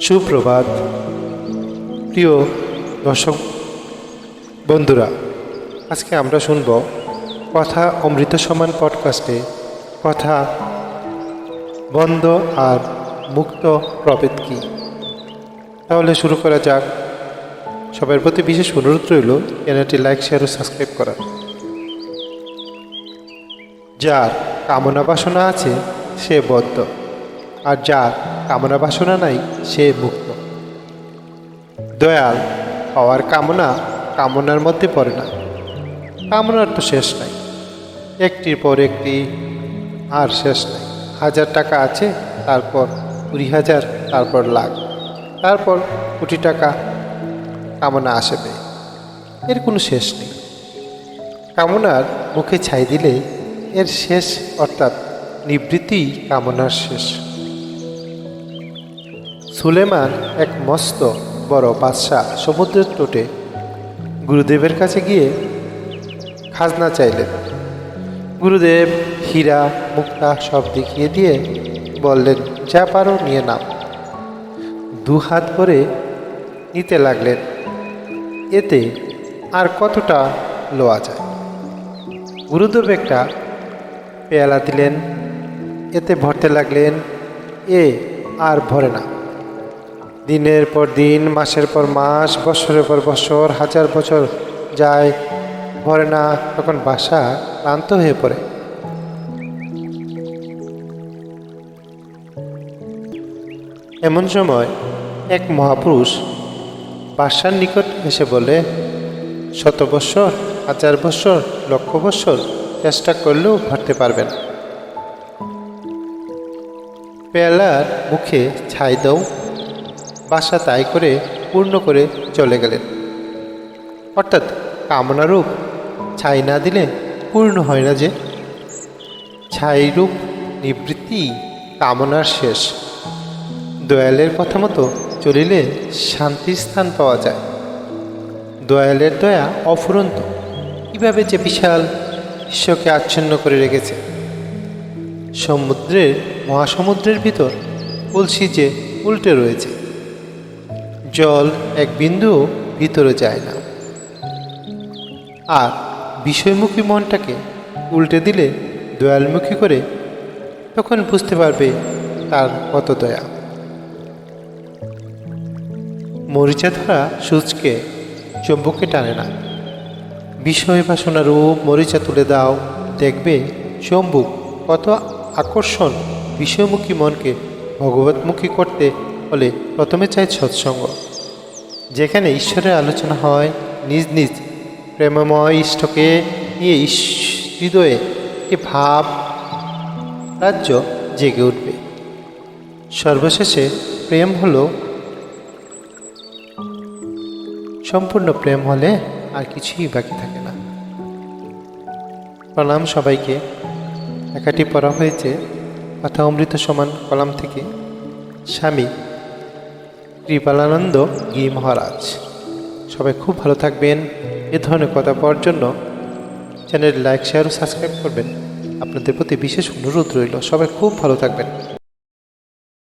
সুপ্রভাত। প্রিয় দর্শক বন্ধুরা, আজকে আমরা শুনব কথা অমৃত সমান পডকাস্টে কথা বন্ধ আর মুক্ত প্রভেদ কি? তাহলে শুরু করা যাক। সবার প্রতি বিশেষ অনুরোধ রইল চ্যানেলটি লাইক, শেয়ার ও সাবস্ক্রাইব করার যার কামনা বাসনা আছে সে বদ্ধ, আর যার কামনা বাসনা নাই, সে মুক্ত। দয়াল, হওয়ার কামনা কামনার মধ্যে পড়ে না। কামনার তো শেষ নাই। একটির পর একটি আর শেষ নাই। হাজার টাকা আছে, তারপর কুড়ি হাজার, তারপর লাখ। তারপর কোটি টাকা কামনা আসবে। এর কোনো শেষ নেই। কামনার মুখে ছাই দিলে এর শেষ অর্থাৎ নিবৃত্তি কামনার শেষ। সুলেমান এক মস্ত বড় বাদশাহ সমুদ্রের টোটে গুরুদেবের কাছে গিয়ে খাজনা চাইলেন। গুরুদেব হীরা, মুক্তা সব দেখিয়ে দিয়ে বললেন, যা পারো নিয়ে নাও। দু হাত ভরে নিতে লাগলেন। এতে আর কতটা লোয়া যায়? গুরুদেব একটা পেয়ালা দিলেন। এতে ভরতে লাগলেন, এ আর ভরে না। দিনের পর দিন, মাসের পর মাস, বছরের পর বছর, হাজার বছর যায় ভরে না, তখন বাসা ক্লান্ত হয়ে পড়ে এমন সময় এক মহাপুরুষ বাসার নিকট এসে বলে, শত বৎসর হাজার বৎসর লক্ষ বৎসর চেষ্টা করলেও ভরতে পারবেন। পেয়ালার মুখে ছাই দাও বাসা তাই করে পূর্ণ করে চলে গেলেন। অর্থাৎ কামনারূপ ছাই না দিলে পূর্ণ হয় না যে। ছাইরূপ নিবৃত্তি কামনার শেষ। দয়ালের কথা মতো চলিলে শান্তির স্থান পাওয়া যায়। দয়ালের দয়া অফুরন্ত। কীভাবে যে বিশাল বিশ্বকে আচ্ছন্ন করে রেখেছে। সমুদ্রের, মহাসমুদ্রের ভিতর কলসি যে উল্টে রয়েছে। জল এক বিন্দু ভিতরে যায় না। আর বিষয়মুখী মনটাকে উল্টে দিলে দয়ালমুখী করে তখন বুঝতে পারবে তার কত দয়া। মরিচা ধরা সূচকে চম্বুকে টানে না। বিষয় বাসনা রূপ মরিচা তুলে দাও, দেখবে চম্বুক কত আকর্ষণ। বিষয়মুখী মনকে ভগবতমুখী করতে হলে প্রথমে চাই সৎসঙ্গ। যেখানে ঈশ্বরের আলোচনা হয় নিজ নিজ প্রেমময় ইষ্টকে নিয়ে হৃদয়ে একটি ভাব রাজ্য জেগে উঠবে। সর্বশেষে প্রেম হল সম্পূর্ণ প্রেম হলে আর কিছুই বাকি থাকে না। প্রণাম সবাইকে। একাটি পড়া হয়েছে। কথা অমৃত সমান কলাম থেকে। স্বামী কৃপালানন্দ গি মহারাজ। সবাই খুব ভালো থাকবেন, এ ধরনের কথা পাওয়ার জন্য চ্যানেল লাইক, শেয়ার ও সাবস্ক্রাইব করবেন। আপনাদের প্রতি বিশেষ অনুরোধ রইল, সবাই খুব ভালো থাকবেন।